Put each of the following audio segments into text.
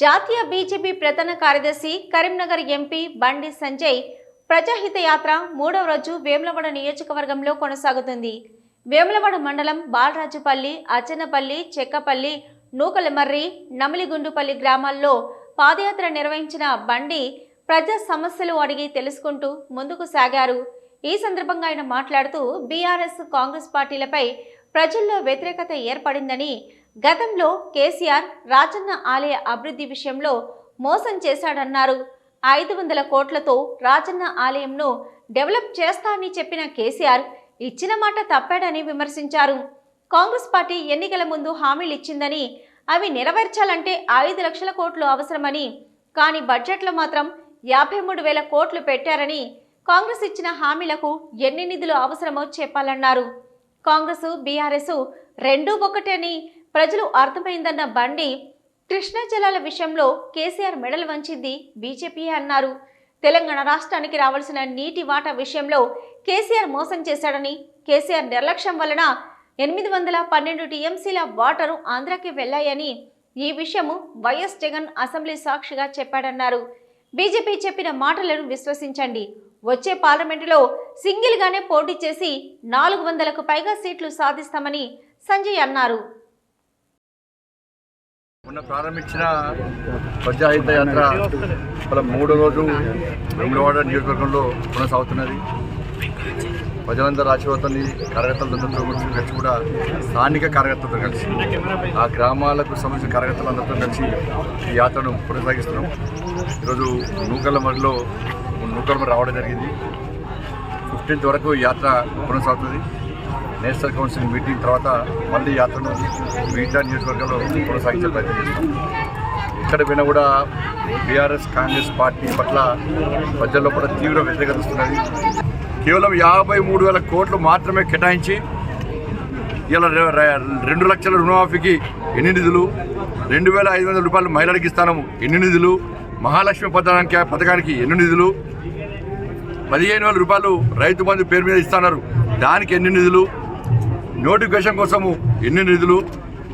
జాతీయ బీజేపీ ప్రధాన కార్యదర్శి కరీంనగర్ ఎంపీ బండి సంజయ్ ప్రజాహిత యాత్ర మూడవ రోజు వేములవాడ నియోజకవర్గంలో కొనసాగుతుంది. వేములవాడ మండలం బాలరాజుపల్లి అచ్చనపల్లి చెక్కపల్లి నూకలమర్రి నమిలిగుండుపల్లి గ్రామాల్లో పాదయాత్ర నిర్వహించిన బండి ప్రజా సమస్యలు అడిగి తెలుసుకుంటూ ముందుకు సాగారు. ఈ సందర్భంగా ఆయన మాట్లాడుతూ బీఆర్ఎస్ కాంగ్రెస్ పార్టీలపై ప్రజల్లో వ్యతిరేకత ఏర్పడిందని గతంలో కేసీఆర్ రాజన్న ఆలయ అభివృద్ధి విషయంలో మోసం చేశాడన్నారు. ఐదు వందల కోట్లతో రాజన్న ఆలయంను డెవలప్ చేస్తానని చెప్పిన కేసీఆర్ ఇచ్చిన మాట తప్పాడని విమర్శించారు. కాంగ్రెస్ పార్టీ ఎన్నికల ముందు హామీలు ఇచ్చిందని అవి నెరవేర్చాలంటే ఐదు లక్షల కోట్లు అవసరమని కానీ బడ్జెట్లో మాత్రం యాభై మూడు వేల కోట్లు పెట్టారని కాంగ్రెస్ ఇచ్చిన హామీలకు ఎన్ని నిధులు అవసరమో చెప్పాలన్నారు. కాంగ్రెస్ బీఆర్ఎస్ రెండూ ఒకటని ప్రజలు అర్థమైందన్న బండి కృష్ణా జలాల విషయంలో కేసీఆర్ మెడలు వంచింది బీజేపీ అన్నారు. తెలంగాణ రాష్ట్రానికి రావాల్సిన నీటి వాటా విషయంలో కేసీఆర్ మోసం చేశాడని కేసీఆర్ నిర్లక్ష్యం వలన ఎనిమిది వందల పన్నెండు టీఎంసీల వాటరు ఆంధ్రాకి వెళ్ళాయని ఈ విషయము వైఎస్ జగన్ అసెంబ్లీ సాక్షిగా చెప్పాడన్నారు. బీజేపీ చెప్పిన మాటలను విశ్వసించండి. వచ్చే పార్లమెంటులో సింగిల్గానే పోటీ చేసి నాలుగు వందలకు పైగా సీట్లు సాధిస్తామని సంజయ్ అన్నారు. మొన్న ప్రారంభించిన ప్రజాహిత యాత్ర వాళ్ళ మూడో రోజు వెములవాడ నియోజకవర్గంలో కొనసాగుతున్నది. ప్రజలందరూ ఆశీర్వాదాన్ని కార్యకర్తలందరితో కలిసి కూడా స్థానిక కార్యకర్తలతో కలిసి ఆ గ్రామాలకు సంబంధించిన కార్యకర్తలందరితో కలిసి ఈ యాత్రను కొనసాగిస్తున్నాం. ఈరోజు నూకలమరిలో నూకలమరి రావడం జరిగింది. ఫిఫ్టీన్త్ వరకు యాత్ర కొనసాగుతుంది. నేషనల్ కౌన్సిల్ మీటింగ్ తర్వాత మళ్ళీ యాత్రను మిగతా నియోజకవర్గంలో కొనసాగించే ప్రయత్నం చేస్తాం. ఇక్కడ పోయినా కూడా బీఆర్ఎస్ కాంగ్రెస్ పార్టీ పట్ల ప్రజల్లో కూడా తీవ్ర వ్యతిరేకత వస్తున్నది. కేవలం యాభై మూడు వేల కోట్లు మాత్రమే కేటాయించి ఇలా రెండు లక్షల రుణమాఫీకి ఎన్ని నిధులు? రెండు వేల ఐదు వందల రూపాయలు మహిళలకు ఇస్తాము ఎన్ని నిధులు? మహాలక్ష్మి పథకానికి పథకానికి ఎన్ని నిధులు? పదిహేను వేల రూపాయలు రైతు బంధు పేరు మీద ఇస్తున్నారు దానికి ఎన్ని నిధులు? నోటిఫికేషన్ కోసము ఎన్ని నిధులు?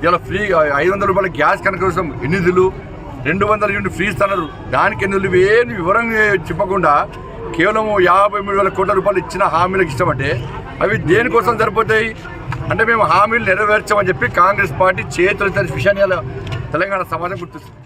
ఇలా ఫ్రీ ఐదు వందల రూపాయల గ్యాస్ కనెక్ట్ కోసం ఎన్ని నిధులు? రెండు వందల యూనిట్ ఫ్రీ ఇస్తున్నారు దానికి ఎన్ని నిధులు? ఏమి వివరంగా చెప్పకుండా కేవలం యాభై మూడు వేల కోట్ల రూపాయలు ఇచ్చిన హామీలకు ఇష్టమంటే అవి దేనికోసం సరిపోతాయి? అంటే మేము హామీలు నెరవేర్చామని చెప్పి కాంగ్రెస్ పార్టీ చేతులు విషయాన్ని తెలంగాణ సమాజం గుర్తిస్తుంది.